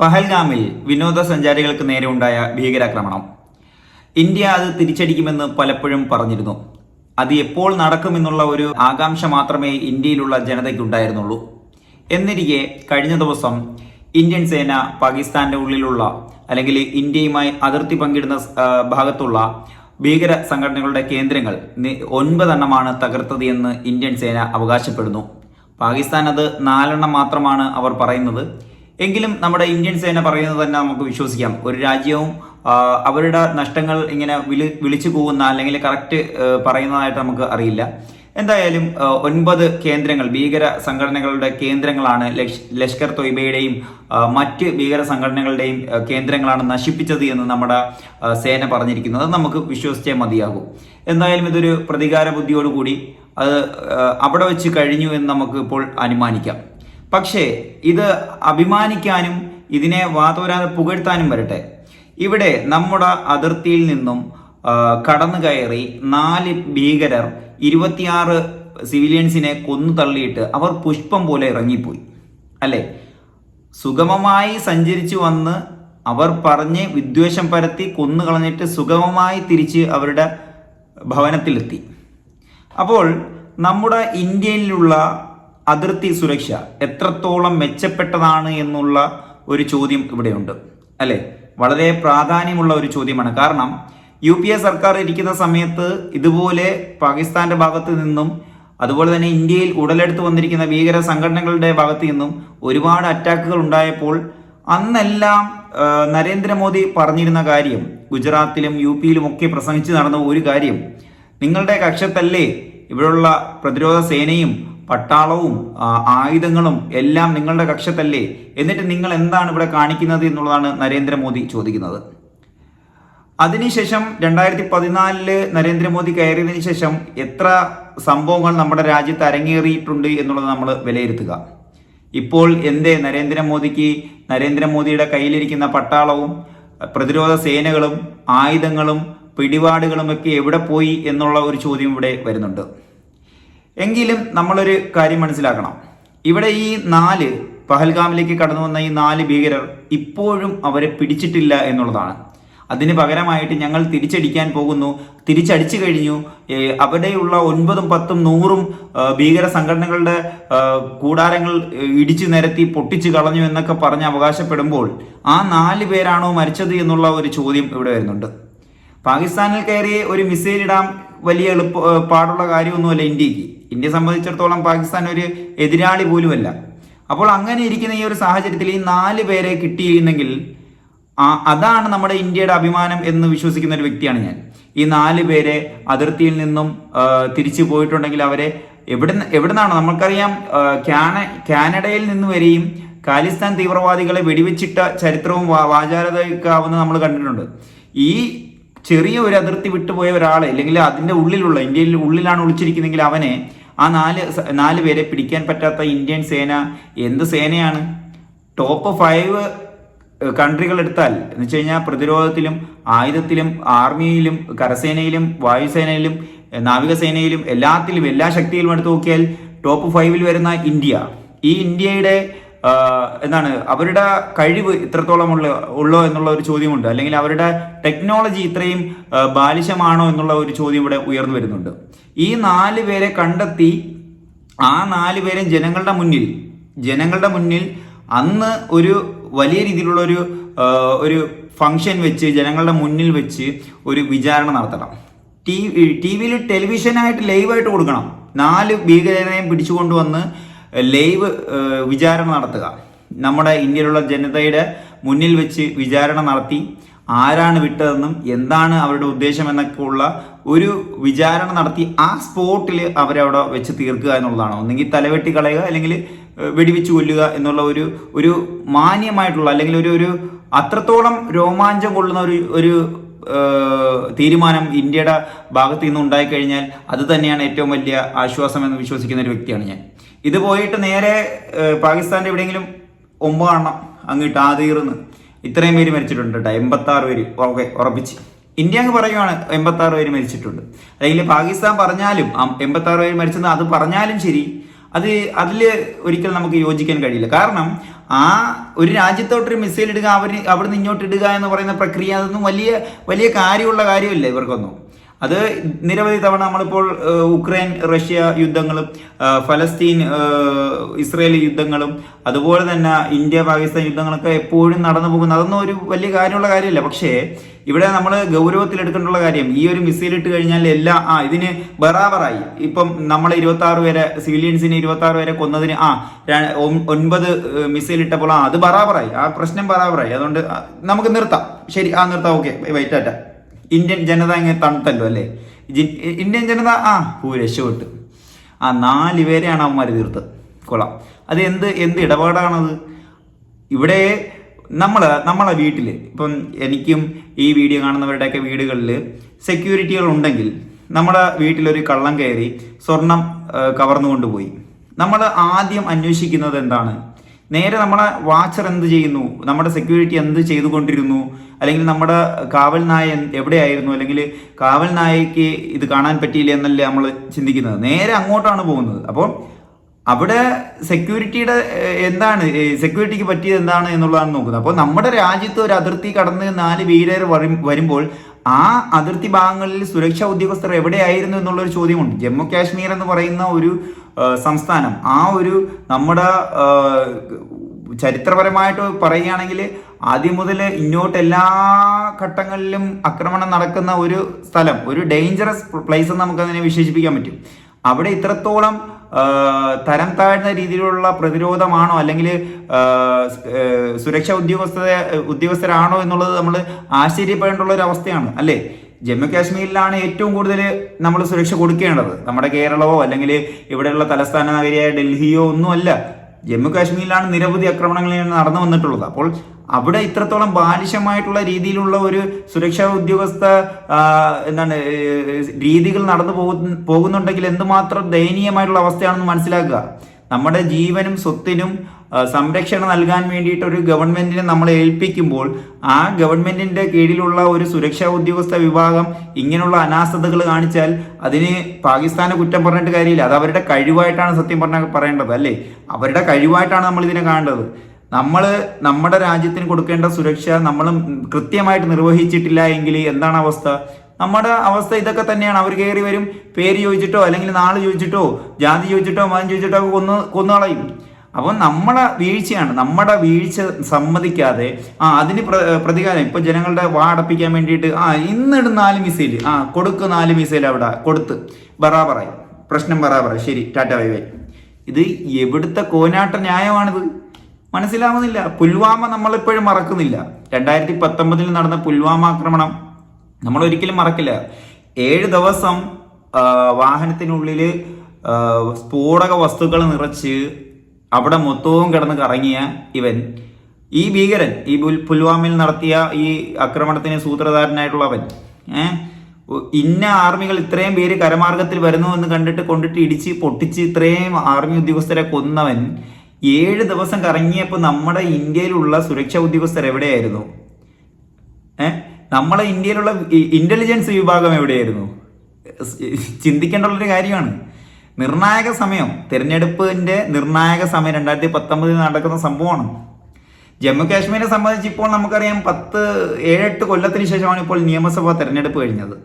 പഹൽഗാമിൽ വിനോദസഞ്ചാരികൾക്ക് നേരെ ഉണ്ടായ ഭീകരാക്രമണം. ഇന്ത്യ അത് തിരിച്ചടിക്കുമെന്ന് പലപ്പോഴും പറഞ്ഞിരുന്നു. അത് എപ്പോൾ നടക്കുമെന്നുള്ള ഒരു ആകാംക്ഷ മാത്രമേ ഇന്ത്യയിലുള്ള ജനതയ്ക്കുണ്ടായിരുന്നുള്ളൂ. എന്നിരിക്കെ കഴിഞ്ഞ ദിവസം ഇന്ത്യൻ സേന പാകിസ്ഥാന്റെ ഉള്ളിലുള്ള അല്ലെങ്കിൽ ഇന്ത്യയുമായി അതിർത്തി പങ്കിടുന്ന ഭാഗത്തുള്ള ഭീകര സംഘടനകളുടെ കേന്ദ്രങ്ങൾ ഒൻപതെണ്ണമാണ് തകർത്തത് എന്ന് ഇന്ത്യൻ സേന അവകാശപ്പെടുന്നു. പാകിസ്ഥാൻ അത് നാലെണ്ണം മാത്രമാണ് അവർ പറയുന്നത്. എങ്കിലും നമ്മുടെ ഇന്ത്യൻ സേന പറയുന്നത് തന്നെ നമുക്ക് വിശ്വസിക്കാം. ഒരു രാജ്യവും അവരുടെ നഷ്ടങ്ങൾ ഇങ്ങനെ വിളി വിളിച്ചു പോകുന്ന അല്ലെങ്കിൽ കറക്റ്റ് പറയുന്നതായിട്ട് നമുക്ക് അറിയില്ല. എന്തായാലും ഒൻപത് കേന്ദ്രങ്ങൾ ഭീകര സംഘടനകളുടെ കേന്ദ്രങ്ങളാണ് ലഷ് ലഷ്കർ തൊയ്ബയുടെയും മറ്റ് ഭീകര സംഘടനകളുടെയും കേന്ദ്രങ്ങളാണ് നശിപ്പിച്ചത് എന്ന് നമ്മുടെ സേന പറഞ്ഞിരിക്കുന്നത്. നമുക്ക് വിശ്വസിച്ചേ മതിയാകും. എന്തായാലും ഇതൊരു പ്രതികാര ബുദ്ധിയോടുകൂടി അത് അവിടെ വെച്ച് കഴിഞ്ഞു എന്ന് നമുക്ക് ഇപ്പോൾ അനുമാനിക്കാം. പക്ഷേ ഇത് അഭിമാനിക്കാനും ഇതിനെ വാതോരാതെ പുകഴ്ത്താനും വരട്ടെ. ഇവിടെ നമ്മുടെ അതിർത്തിയിൽ നിന്നും കടന്നു കയറി നാല് ഭീകരർ ഇരുപത്തിയാറ് സിവിലിയൻസിനെ കൊന്നു തള്ളിയിട്ട് അവർ പുഷ്പം പോലെ ഇറങ്ങിപ്പോയി. അല്ലേ? സുഗമമായി സഞ്ചരിച്ചു വന്ന് അവർ പറഞ്ഞ് വിദ്വേഷം പരത്തി കൊന്നു കളഞ്ഞിട്ട് സുഗമമായി തിരിച്ച് അവരുടെ ഭവനത്തിലെത്തി. അപ്പോൾ നമ്മുടെ ഇന്ത്യയിലുള്ള അതിർത്തി സുരക്ഷ എത്രത്തോളം മെച്ചപ്പെട്ടതാണ് എന്നുള്ള ഒരു ചോദ്യം ഇവിടെയുണ്ട്. അല്ലേ? വളരെ പ്രാധാന്യമുള്ള ഒരു ചോദ്യമാണ്. കാരണം യു പി എ സർക്കാർ ഇരിക്കുന്ന സമയത്ത് ഇതുപോലെ പാകിസ്ഥാന്റെ ഭാഗത്ത് നിന്നും അതുപോലെ തന്നെ ഇന്ത്യയിൽ ഉടലെടുത്ത് വന്നിരിക്കുന്ന ഭീകര സംഘടനകളുടെ ഭാഗത്ത് നിന്നും ഒരുപാട് അറ്റാക്കുകൾ ഉണ്ടായപ്പോൾ അന്നെല്ലാം നരേന്ദ്രമോദി പറഞ്ഞിരുന്ന കാര്യം ഗുജറാത്തിലും യു പിയിലും ഒക്കെ പ്രസംഗിച്ച് നടന്ന ഒരു കാര്യം നിങ്ങളുടെ കക്ഷത്തല്ലേ ഇവിടെയുള്ള പ്രതിരോധ സേനയും പട്ടാളവും ആയുധങ്ങളും എല്ലാം നിങ്ങളുടെ കക്ഷത്തല്ലേ? എന്നിട്ട് നിങ്ങൾ എന്താണ് ഇവിടെ കാണിക്കുന്നത് എന്നുള്ളതാണ് നരേന്ദ്രമോദി ചോദിക്കുന്നത്. അതിനുശേഷം രണ്ടായിരത്തി പതിനാലിൽ നരേന്ദ്രമോദി കയറിയതിനു ശേഷം എത്ര സംഭവങ്ങൾ നമ്മുടെ രാജ്യത്ത് അരങ്ങേറിയിട്ടുണ്ട് എന്നുള്ളത് നമ്മൾ വിലയിരുത്തുക. ഇപ്പോൾ എന്തേ നരേന്ദ്രമോദിക്ക് നരേന്ദ്രമോദിയുടെ കയ്യിലിരിക്കുന്ന പട്ടാളവും പ്രതിരോധ സേനകളും ആയുധങ്ങളും പിടിപാടുകളും ഒക്കെ എവിടെ പോയി എന്നുള്ള ഒരു ചോദ്യം ഇവിടെ വരുന്നുണ്ട്. എങ്കിലും നമ്മളൊരു കാര്യം മനസ്സിലാക്കണം. ഇവിടെ ഈ നാല് പഹൽഗാമിലേക്ക് കടന്നു വന്ന ഈ നാല് ഭീകരർ ഇപ്പോഴും അവരെ പിടിച്ചിട്ടില്ല എന്നുള്ളതാണ്. അതിന് പകരമായിട്ട് ഞങ്ങൾ തിരിച്ചടിക്കാൻ പോകുന്നു. തിരിച്ചടിച്ചു കഴിഞ്ഞു. അവിടെയുള്ള ഒൻപതും പത്തും നൂറും ഭീകര സംഘടനകളുടെ കൂടാരങ്ങൾ ഇടിച്ചു നിരത്തി പൊട്ടിച്ചു കളഞ്ഞു എന്നൊക്കെ പറഞ്ഞ് അവകാശപ്പെടുമ്പോൾ ആ നാല് പേരാണോ മരിച്ചത് എന്നുള്ള ഒരു ചോദ്യം ഇവിടെ വരുന്നുണ്ട്. പാകിസ്ഥാനിൽ കയറി ഒരു മിസൈൽ ഇടാൻ വലിയ എളുപ്പ പാടുള്ള കാര്യമൊന്നുമല്ല ഇന്ത്യയ്ക്ക്. ഇന്ത്യയെ സംബന്ധിച്ചിടത്തോളം പാകിസ്ഥാൻ ഒരു എതിരാളി പോലുമല്ല. അപ്പോൾ അങ്ങനെ ഇരിക്കുന്ന ഈ ഒരു സാഹചര്യത്തിൽ ഈ നാല് പേരെ കിട്ടിയിരുന്നെങ്കിൽ അതാണ് നമ്മുടെ ഇന്ത്യയുടെ അഭിമാനം എന്ന് വിശ്വസിക്കുന്ന ഒരു വ്യക്തിയാണ് ഞാൻ. ഈ നാല് പേരെ അതിർത്തിയിൽ നിന്നും തിരിച്ചു പോയിട്ടുണ്ടെങ്കിൽ അവരെ എവിടെ എവിടുന്നാണ് നമുക്കറിയാം ക്യാന കാന കാനഡയിൽ നിന്ന് വരെയും കാലിസ്ഥാൻ തീവ്രവാദികളെ വെടിവെച്ചിട്ട ചരിത്രവും വാചാരതയൊക്കെ ആവുന്ന നമ്മൾ കണ്ടിട്ടുണ്ട്. ഈ ചെറിയ ഒരു അതിർത്തി വിട്ടുപോയ ഒരാളെ അല്ലെങ്കിൽ അതിന്റെ ഉള്ളിലുള്ള ഇന്ത്യയിൽ ഉള്ളിലാണ് ഒളിച്ചിരിക്കുന്നെങ്കിൽ അവനെ ആ നാല് നാല് പേരെ പിടിക്കാൻ പറ്റാത്ത ഇന്ത്യൻ സേന എന്ത് സേനയാണ്? ടോപ്പ് ഫൈവ് കൺട്രികൾ എടുത്താൽ എന്ന് വെച്ച് കഴിഞ്ഞാൽ പ്രതിരോധത്തിലും ആയുധത്തിലും ആർമിയിലും കരസേനയിലും വായുസേനയിലും നാവികസേനയിലും എല്ലാത്തിലും എല്ലാ ശക്തിയിലും എടുത്തു നോക്കിയാൽ ടോപ്പ് ഫൈവിൽ വരുന്ന ഇന്ത്യ. ഈ ഇന്ത്യയുടെ എന്താണ് അവരുടെ കഴിവ് ഇത്രത്തോളമുള്ള ഉള്ളോ എന്നുള്ള ഒരു ചോദ്യമുണ്ട്. അല്ലെങ്കിൽ അവരുടെ ടെക്നോളജി ഇത്രയും ബാലിശമാണോ എന്നുള്ള ഒരു ചോദ്യം ഇവിടെ ഉയർന്നു വരുന്നുണ്ട്. ഈ നാല് പേരെ കണ്ടെത്തി ആ നാല് പേരും ജനങ്ങളുടെ മുന്നിൽ ജനങ്ങളുടെ മുന്നിൽ അന്ന് ഒരു വലിയ രീതിയിലുള്ള ഒരു ഒരു ഫംഗ്ഷൻ വെച്ച് ജനങ്ങളുടെ മുന്നിൽ വെച്ച് ഒരു വിചാരണ നടത്തണം. ടി ടി വിയിൽ ടെലിവിഷനായിട്ട് ലൈവായിട്ട് കൊടുക്കണം. നാല് ഭീകരനെയും പിടിച്ചുകൊണ്ടുവന്ന് ലൈവ് വിചാരണ നടത്തുക. നമ്മുടെ ഇന്ത്യയിലുള്ള ജനതയുടെ മുന്നിൽ വെച്ച് വിചാരണ നടത്തി ആരാണ് വിട്ടതെന്നും എന്താണ് അവരുടെ ഉദ്ദേശം എന്നൊക്കെ ഉള്ള ഒരു വിചാരണ നടത്തി ആ സ്പോട്ടിൽ അവരവിടെ വെച്ച് തീർക്കുക എന്നുള്ളതാണ്. ഒന്നെങ്കിൽ തലവെട്ടി കളയുക അല്ലെങ്കിൽ വെടിവെച്ച് കൊല്ലുക എന്നുള്ള ഒരു ഒരു മാന്യമായിട്ടുള്ള അല്ലെങ്കിൽ ഒരു ഒരു അത്രത്തോളം രോമാഞ്ചം കൊള്ളുന്ന ഒരു ഒരു തീരുമാനം ഇന്ത്യയുടെ ഭാഗത്ത് നിന്ന് ഉണ്ടായിക്കഴിഞ്ഞാൽ അത് തന്നെയാണ് ഏറ്റവും വലിയ ആശ്വാസം എന്ന് വിശ്വസിക്കുന്ന ഒരു വ്യക്തിയാണ് ഞാൻ. ഇത് പോയിട്ട് നേരെ പാകിസ്ഥാന്റെ എവിടെയെങ്കിലും ഒമ്പതെണ്ണം അങ്ങോട്ട് ആതീർന്ന് ഇത്രയും പേര് മരിച്ചിട്ടുണ്ട് കേട്ടോ എൺപത്തി ആറ് പേര് ഓക്കെ ഉറപ്പിച്ച്. ഇന്ത്യ അങ്ങ് പറയുവാണ് എൺപത്തി ആറ് പേര് മരിച്ചിട്ടുണ്ട്. അല്ലെങ്കിൽ പാകിസ്ഥാൻ പറഞ്ഞാലും എൺപത്തി ആറ് പേര് മരിച്ചെന്ന് അത് പറഞ്ഞാലും ശരി അത് അതിൽ ഒരിക്കലും നമുക്ക് യോജിക്കാൻ കഴിയില്ല. കാരണം ആ ഒരു രാജ്യത്തോട്ടൊരു മിസൈൽ ഇടുക അവർ നിന്ന് ഇങ്ങോട്ട് ഇടുക എന്ന് പറയുന്ന പ്രക്രിയ അതൊന്നും വലിയ വലിയ കാര്യമുള്ള കാര്യമില്ല ഇവർക്കൊന്നും. അത് നിരവധി തവണ നമ്മളിപ്പോൾ ഉക്രൈൻ റഷ്യ യുദ്ധങ്ങളും ഫലസ്തീൻ ഇസ്രയേൽ യുദ്ധങ്ങളും അതുപോലെ തന്നെ ഇന്ത്യ പാകിസ്ഥാൻ യുദ്ധങ്ങളൊക്കെ എപ്പോഴും നടന്നു പോകുന്നു. അതൊന്നും ഒരു വലിയ കാര്യമുള്ള കാര്യമല്ല. പക്ഷേ ഇവിടെ നമ്മൾ ഗൗരവത്തിൽ എടുക്കേണ്ടുള്ള കാര്യം ഈ ഒരു മിസൈൽ ഇട്ട് കഴിഞ്ഞാൽ എല്ലാ ആ ഇതിന് ബറാബറായി. ഇപ്പം നമ്മൾ ഇരുപത്തി ആറ് വരെ സിവിലിയൻസിന് ഇരുപത്തി ആറ് വരെ കൊന്നതിന് ആ ഒൻപത് മിസൈൽ ഇട്ടപ്പോൾ ആ അത് ബറാബറായി. ആ പ്രശ്നം ബറാബറായി. അതുകൊണ്ട് നമുക്ക് നിർത്താം. ശരി ആ നിർത്താം. ഓക്കെ വൈറ്റാറ്റ ഇന്ത്യൻ ജനത ഇങ്ങനെ തണുത്തല്ലോ അല്ലേ? ഇന്ത്യൻ ജനത ആ പൂ രക്ഷപ്പെട്ടു. ആ നാല് പേരെയാണ് അവന്മാർ തീർത്തത്. കൊള്ളാം. അത് എന്ത് എന്ത് ഇടപാടാണത്? ഇവിടെ നമ്മൾ നമ്മളെ വീട്ടിൽ ഇപ്പം എനിക്കും ഈ വീഡിയോ കാണുന്നവരുടെയൊക്കെ വീടുകളിൽ സെക്യൂരിറ്റികൾ ഉണ്ടെങ്കിൽ നമ്മുടെ വീട്ടിലൊരു കള്ളം കയറി സ്വർണം കവർന്നു കൊണ്ടുപോയി നമ്മൾ ആദ്യം അന്വേഷിക്കുന്നത് എന്താണ്? നേരെ നമ്മളെ വാച്ചർ എന്ത് ചെയ്യുന്നു? നമ്മുടെ സെക്യൂരിറ്റി എന്ത് ചെയ്തുകൊണ്ടിരുന്നു? അല്ലെങ്കിൽ നമ്മുടെ കാവൽ നായ എവിടെയായിരുന്നു? അല്ലെങ്കിൽ കാവൽ നായയ്ക്ക് ഇത് കാണാൻ പറ്റിയില്ല എന്നല്ലേ നമ്മൾ ചിന്തിക്കുന്നത്? നേരെ അങ്ങോട്ടാണ് പോകുന്നത്. അപ്പോൾ അവിടെ സെക്യൂരിറ്റിയുടെ എന്താണ്? സെക്യൂരിറ്റിക്ക് പറ്റിയത് എന്താണ് എന്നുള്ളതാണ് നോക്കുന്നത്. അപ്പോൾ നമ്മുടെ രാജ്യത്ത് ഒരു അതിർത്തി കടന്ന് നാല് വീരർ വരും- വരുമ്പോൾ ആ അതിർത്തി ഭാഗങ്ങളിൽ സുരക്ഷാ ഉദ്യോഗസ്ഥർ എവിടെയായിരുന്നു എന്നുള്ളൊരു ചോദ്യമുണ്ട്. ജമ്മു കാശ്മീർ എന്ന് പറയുന്ന ഒരു സംസ്ഥാനം. ആ ഒരു നമ്മുടെ ചരിത്രപരമായിട്ട് പറയുകയാണെങ്കിൽ ആദ്യം മുതൽ ഇങ്ങോട്ട് എല്ലാ ഘട്ടങ്ങളിലും ആക്രമണം നടക്കുന്ന ഒരു സ്ഥലം ഒരു ഡേഞ്ചറസ് പ്ലേസ് എന്ന് നമുക്ക് അതിനെ വിശേഷിപ്പിക്കാൻ പറ്റും. അവിടെ ഇത്രത്തോളം തരം താഴ്ന്ന രീതിയിലുള്ള പ്രതിരോധമാണോ അല്ലെങ്കിൽ സുരക്ഷാ ഉദ്യോഗസ്ഥ ഉദ്യോഗസ്ഥരാണോ എന്നുള്ളത് നമ്മൾ ആശ്ചര്യപ്പെടേണ്ടുള്ള ഒരു അവസ്ഥയാണ് അല്ലേ? ജമ്മു കാശ്മീരിലാണ് ഏറ്റവും കൂടുതൽ നമ്മൾ സുരക്ഷ കൊടുക്കേണ്ടത്. നമ്മുടെ കേരളമോ അല്ലെങ്കിൽ ഇവിടെയുള്ള തലസ്ഥാന നഗരിയായ ഡൽഹിയോ ഒന്നുമല്ല. ജമ്മു കാശ്മീരിലാണ് നിരവധി ആക്രമണങ്ങൾ നടന്നു വന്നിട്ടുള്ളത്. അപ്പോൾ അവിടെ ഇത്രത്തോളം ബാലിശമായിട്ടുള്ള രീതിയിലുള്ള ഒരു സുരക്ഷാ ഉദ്യോഗസ്ഥ എന്താണ് രീതികൾ നടന്നു പോകുന്ന പോകുന്നുണ്ടെങ്കിൽ എന്തുമാത്രം ദയനീയമായിട്ടുള്ള അവസ്ഥയാണെന്ന് മനസ്സിലാക്കുക. നമ്മുടെ ജീവനും സ്വത്തിനും സംരക്ഷണം നൽകാൻ വേണ്ടിയിട്ട് ഒരു ഗവൺമെന്റിനെ നമ്മൾ ഏൽപ്പിക്കുമ്പോൾ ആ ഗവൺമെന്റിന്റെ കീഴിലുള്ള ഒരു സുരക്ഷാ ഉദ്യോഗസ്ഥ വിഭാഗം ഇങ്ങനെയുള്ള അനാസ്ഥതകൾ കാണിച്ചാൽ അതിന് പാകിസ്ഥാനെ കുറ്റം പറഞ്ഞിട്ട് കാര്യമില്ല. അത് അവരുടെ കഴിവായിട്ടാണ് സത്യം പറഞ്ഞ പറയേണ്ടത് അല്ലേ? അവരുടെ കഴിവായിട്ടാണ് നമ്മൾ ഇതിനെ കാണേണ്ടത്. നമ്മൾ നമ്മുടെ രാജ്യത്തിന് കൊടുക്കേണ്ട സുരക്ഷ നമ്മൾ കൃത്യമായിട്ട് നിർവഹിച്ചിട്ടില്ല എങ്കിൽ എന്താണ് അവസ്ഥ? നമ്മുടെ അവസ്ഥ ഇതൊക്കെ തന്നെയാണ്. അവർ കയറി വരും പേര് ചോദിച്ചിട്ടോ അല്ലെങ്കിൽ നാൾ ചോദിച്ചിട്ടോ ജാതി ചോദിച്ചിട്ടോ മതം ചോദിച്ചിട്ടോ കൊന്ന് കൊന്നു കൊന്നുകളയും അപ്പോൾ നമ്മളെ വീഴ്ചയാണ്. നമ്മുടെ വീഴ്ച സമ്മതിക്കാതെ ആ അതിന് പ്ര പ്രതികാരം. ഇപ്പൊ ജനങ്ങളുടെ വാടപ്പിക്കാൻ വേണ്ടിയിട്ട് ആ ഇന്നിടും നാല് മിസൈൽ ആ കൊടുക്ക് നാല് മിസൈൽ അവിടെ. കൊടുത്ത്. ബറാബറായി. പ്രശ്നം ബറാബറായി. ശരി ടാറ്റ ബൈ ബൈ. ഇത് എവിടുത്തെ കോനാട്ട ന്യായമാണിത്? മനസ്സിലാവുന്നില്ല. പുൽവാമ നമ്മളിപ്പോഴും മറക്കുന്നില്ല. രണ്ടായിരത്തി പത്തൊമ്പതിൽ നടന്ന പുൽവാമ ആക്രമണം നമ്മൾ ഒരിക്കലും മറക്കില്ല. ഏഴ് ദിവസം വാഹനത്തിനുള്ളിൽ സ്ഫോടക വസ്തുക്കൾ നിറച്ച് അവിടെ മൊത്തവും കിടന്ന് കറങ്ങിയ ഇവൻ ഈ ഭീകരൻ ഈ പുൽവാമയിൽ നടത്തിയ ഈ ആക്രമണത്തിന് സൂത്രധാരനായിട്ടുള്ളവൻ ഏഹ് ഇന്ന ആർമികൾ ഇത്രയും പേര് കരമാർഗത്തിൽ വരുന്നു എന്ന് കണ്ടിട്ട് കൊണ്ടിട്ട് ഇടിച്ച് പൊട്ടിച്ച് ഇത്രയും ആർമി ഉദ്യോഗസ്ഥരെ കൊന്നവൻ ഏഴ് ദിവസം കറങ്ങിയപ്പോൾ നമ്മുടെ ഇന്ത്യയിലുള്ള സുരക്ഷാ ഉദ്യോഗസ്ഥർ എവിടെയായിരുന്നു? ഏ? നമ്മളെ ഇന്ത്യയിലുള്ള ഇന്റലിജൻസ് വിഭാഗം എവിടെയായിരുന്നു? ചിന്തിക്കേണ്ട ഒരു കാര്യമാണ്. നിർണായക സമയം. തിരഞ്ഞെടുപ്പിന്റെ നിർണായക സമയം രണ്ടായിരത്തി പത്തൊമ്പതിൽ നടക്കുന്ന സംഭവമാണ്. ജമ്മു കാശ്മീരിനെ സംബന്ധിച്ച് ഇപ്പോൾ നമുക്കറിയാം പത്ത് ഏഴെട്ട് കൊല്ലത്തിന് ശേഷമാണ് ഇപ്പോൾ നിയമസഭാ തെരഞ്ഞെടുപ്പ് കഴിഞ്ഞത്.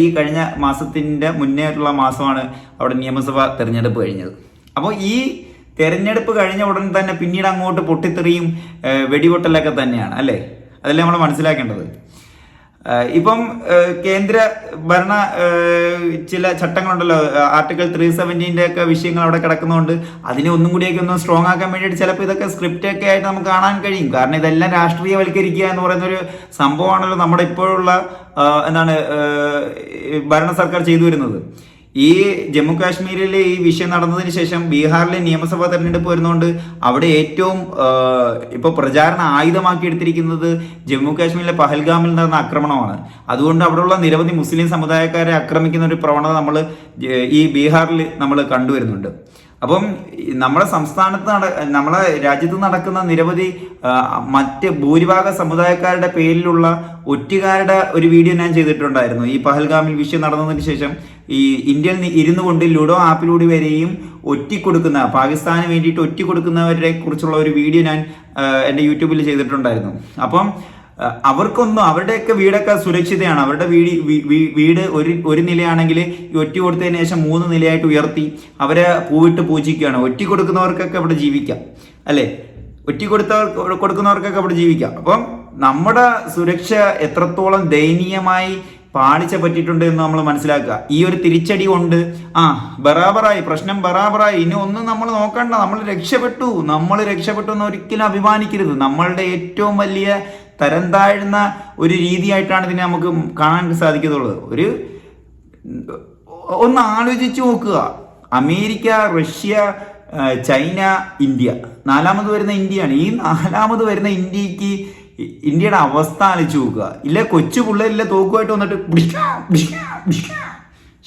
ഈ കഴിഞ്ഞ മാസത്തിന്റെ മുന്നേ ആയിട്ടുള്ള മാസമാണ് അവിടെ നിയമസഭാ തെരഞ്ഞെടുപ്പ് കഴിഞ്ഞത്. അപ്പോൾ ഈ തെരഞ്ഞെടുപ്പ് കഴിഞ്ഞ ഉടൻ തന്നെ പിന്നീട് അങ്ങോട്ട് പൊട്ടിത്തെറിയും വെടിപൊട്ടലൊക്കെ തന്നെയാണ് അല്ലേ? അതല്ലേ നമ്മൾ മനസ്സിലാക്കേണ്ടത്. ഇപ്പം കേന്ദ്ര ഭരണ ചില ചട്ടങ്ങളുണ്ടല്ലോ ആർട്ടിക്കിൾ ത്രീ സെവന്റീന്റെ ഒക്കെ വിഷയങ്ങൾ അവിടെ കിടക്കുന്നതുകൊണ്ട് അതിനെ ഒന്നും കൂടിയൊക്കെ ഒന്ന് സ്ട്രോങ് ആക്കാൻ വേണ്ടിയിട്ട് ചിലപ്പോൾ ഇതൊക്കെ സ്ക്രിപ്റ്റ് ഒക്കെ ആയിട്ട് നമുക്ക് കാണാൻ കഴിയും. കാരണം ഇതെല്ലാം രാഷ്ട്രീയവൽക്കരിക്കുക എന്ന് പറയുന്ന ഒരു സംഭവമാണല്ലോ നമ്മുടെ ഇപ്പോഴുള്ള എന്താണ് ഭരണ സർക്കാർ ചെയ്തു വരുന്നത്. ഈ ജമ്മു കാശ്മീരിൽ ഈ വിഷയം നടന്നതിന് ശേഷം ബീഹാറിലെ നിയമസഭാ തെരഞ്ഞെടുപ്പ് വരുന്നതുകൊണ്ട് അവിടെ ഏറ്റവും ഇപ്പോൾ പ്രചാരണ ആയുധമാക്കി എടുത്തിരിക്കുന്നത് ജമ്മു കാശ്മീരിലെ പഹൽഗാമിൽ നടന്ന ആക്രമണമാണ്. അതുകൊണ്ട് അവിടെയുള്ള നിരവധി മുസ്ലിം സമുദായക്കാരെ ആക്രമിക്കുന്ന ഒരു പ്രവണത നമ്മൾ ഈ ബീഹാറിൽ നമ്മൾ കണ്ടുവരുന്നുണ്ട്. അപ്പം നമ്മുടെ സംസ്ഥാനത്ത് നട നമ്മളെ രാജ്യത്ത് നടക്കുന്ന നിരവധി മറ്റ് ഭൂരിഭാഗ സമുദായക്കാരുടെ പേരിലുള്ള ഒറ്റുകാരുടെ ഒരു വീഡിയോ ഞാൻ ചെയ്തിട്ടുണ്ടായിരുന്നു. ഈ പഹൽഗാമിൽ വിഷയം നടന്നതിന് ശേഷം ഈ ഇന്ത്യയിൽ ഇരുന്നു കൊണ്ട് ലുഡോ ആപ്പിലൂടെ വരെയും ഒറ്റിക്കൊടുക്കുന്ന പാകിസ്ഥാന് വേണ്ടിയിട്ട് ഒറ്റിക്കൊടുക്കുന്നവരെ കുറിച്ചുള്ള ഒരു വീഡിയോ ഞാൻ എന്റെ യൂട്യൂബിൽ ചെയ്തിട്ടുണ്ടായിരുന്നു. അപ്പം അവർക്കൊന്നും അവരുടെയൊക്കെ വീടൊക്കെ സുരക്ഷിതയാണ്. അവരുടെ വീട് വീട് ഒരു ഒരു നിലയാണെങ്കിൽ ഒറ്റ കൊടുത്തതിന് ശേഷം മൂന്ന് നിലയായിട്ട് ഉയർത്തി അവരെ പൂവിട്ട് പൂജിക്കുകയാണ്. ഒറ്റ കൊടുക്കുന്നവർക്കൊക്കെ അവിടെ ജീവിക്കാം. അല്ലേ? ഒറ്റ കൊടുത്തവർ കൊടുക്കുന്നവർക്കൊക്കെ അവിടെ ജീവിക്കാം. അപ്പം നമ്മുടെ സുരക്ഷ എത്രത്തോളം ദയനീയമായി പാളിച്ച പറ്റിയിട്ടുണ്ട് എന്ന് നമ്മൾ മനസ്സിലാക്കുക. ഈ ഒരു തിരിച്ചടി കൊണ്ട് ആ ബറാബറായി പ്രശ്നം ബറാബറായി. ഇനി ഒന്നും നമ്മൾ നോക്കണ്ട. നമ്മൾ രക്ഷപ്പെട്ടു. നമ്മൾ രക്ഷപ്പെട്ടു എന്ന് ഒരിക്കലും അഭിമാനിക്കരുത്. നമ്മളുടെ ഏറ്റവും വലിയ തരം താഴ്ന്ന ഒരു രീതിയായിട്ടാണ് ഇതിനെ നമുക്ക് കാണാൻ സാധിക്കത്തുള്ളത്. ഒരു ഒന്ന് ആലോചിച്ച് നോക്കുക. America Russia China India. നാലാമത് വരുന്ന ഇന്ത്യയാണ്. ഈ നാലാമത് വരുന്ന ഇന്ത്യയ്ക്ക് ഇന്ത്യയുടെ അവസ്ഥ ആലോചിച്ച് നോക്കുക. ഇല്ല കൊച്ചു പിള്ളേരില്ല തോക്കുമായിട്ട് വന്നിട്ട്.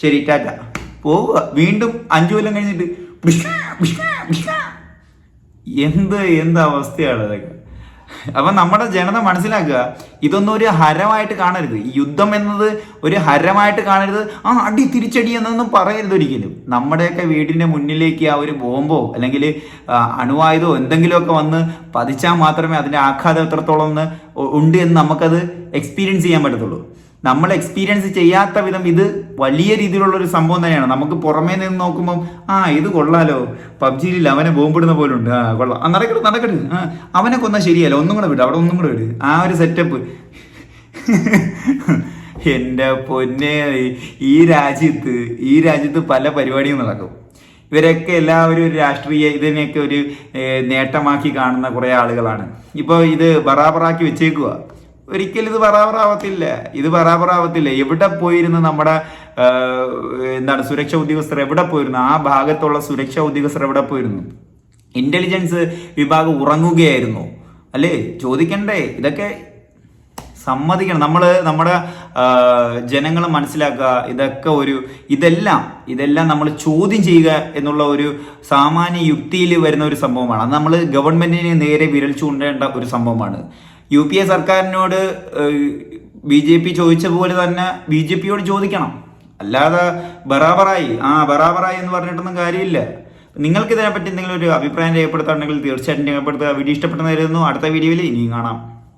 ശരി ടാറ്റ. പോവുക. വീണ്ടും അഞ്ചു കൊല്ലം കഴിഞ്ഞിട്ട്. എന്ത് എന്ത് അവസ്ഥയാണ് അതൊക്കെ? അപ്പൊ നമ്മുടെ ജനത മനസ്സിലാക്കുക ഇതൊന്നും ഒരു ഹരമായിട്ട് കാണരുത്. ഈ യുദ്ധം എന്നത് ഒരു ഹരമായിട്ട് കാണരുത്. ആ അടി തിരിച്ചടി എന്നൊന്നും പറയരുത് ഒരിക്കലും. നമ്മുടെയൊക്കെ വീടിന്റെ മുന്നിലേക്ക് ആ ഒരു ബോംബോ അല്ലെങ്കിൽ അണുവായുധോ എന്തെങ്കിലുമൊക്കെ വന്ന് പതിച്ചാൽ മാത്രമേ അതിന്റെ ആഘാതം എത്രത്തോളം ഉണ്ട് എന്ന് നമുക്കത് എക്സ്പീരിയൻസ് ചെയ്യാൻ പറ്റത്തുള്ളൂ. നമ്മൾ എക്സ്പീരിയൻസ് ചെയ്യാത്ത വിധം ഇത് വലിയ രീതിയിലുള്ള ഒരു സംഭവം തന്നെയാണ്. നമുക്ക് പുറമേ നിന്ന് നോക്കുമ്പോൾ ആ ഇത് കൊള്ളാലോ. പബ്ജിയിൽ അവനെ ബോംബിടുന്ന പോലെ ഉണ്ട്. ആ കൊള്ളാം. ആ നടക്കട്ടെ നടക്കട്ടെ. ആ അവനെ കൊന്നാൽ ശരിയല്ല ഒന്നും കൂടെ വിട് അവിടെ ഒന്നും കൂടെ വിട്. ആ ഒരു സെറ്റപ്പ് എന്റെ പൊന്നെ ഈ രാജ്യത്ത് ഈ രാജ്യത്ത് പല പരിപാടിയും നടക്കും. ഇവരൊക്കെ എല്ലാവരും ഒരു രാഷ്ട്രീയ ഇതിനെയൊക്കെ ഒരു നേട്ടമാക്കി കാണുന്ന കുറേ ആളുകളാണ്. ഇപ്പോൾ ഇത് ബറാബറാക്കി വെച്ചേക്കുക ഒരിക്കലും ഇത് ബറാബറാവത്തില്ല ഇത് ബറാബറാവത്തില്ല എവിടെ പോയിരുന്ന് നമ്മുടെ എന്താണ് സുരക്ഷാ ഉദ്യോഗസ്ഥർ? എവിടെ പോയിരുന്നു? ആ ഭാഗത്തുള്ള സുരക്ഷാ ഉദ്യോഗസ്ഥർ എവിടെ പോയിരുന്നു? ഇന്റലിജൻസ് വിഭാഗം ഉറങ്ങുകയായിരുന്നു. അല്ലേ? ചോദിക്കണ്ടേ? ഇതൊക്കെ സമ്മതിക്കണം. നമ്മൾ നമ്മുടെ ജനങ്ങൾ മനസ്സിലാക്കുക. ഇതൊക്കെ ഒരു ഇതെല്ലാം ഇതെല്ലാം നമ്മൾ ചോദ്യം ചെയ്യുക എന്നുള്ള ഒരു സാമാന്യ യുക്തിയിൽ വരുന്ന ഒരു സംഭവമാണ്. അത് നമ്മൾ ഗവൺമെന്റിന് നേരെ വിരൽ ചൂണ്ടേണ്ട ഒരു സംഭവമാണ്. യു പി എ സർക്കാരിനോട് ബി ജെ പി ചോദിച്ച പോലെ തന്നെ ബി ജെ പിയോട് ചോദിക്കണം. അല്ലാതെ ബറാബറായി ആ ബറാബറായി എന്ന് പറഞ്ഞിട്ടൊന്നും കാര്യമില്ല. നിങ്ങൾക്ക് ഇതിനെപ്പറ്റി എന്തെങ്കിലും ഒരു അഭിപ്രായം രേഖപ്പെടുത്താണെങ്കിൽ തീർച്ചയായിട്ടും രേഖപ്പെടുത്തുക. വീഡിയോ ഇഷ്ടപ്പെട്ടെന്നായിരുന്നു അടുത്ത വീഡിയോയിൽ ഇനിയും കാണാം.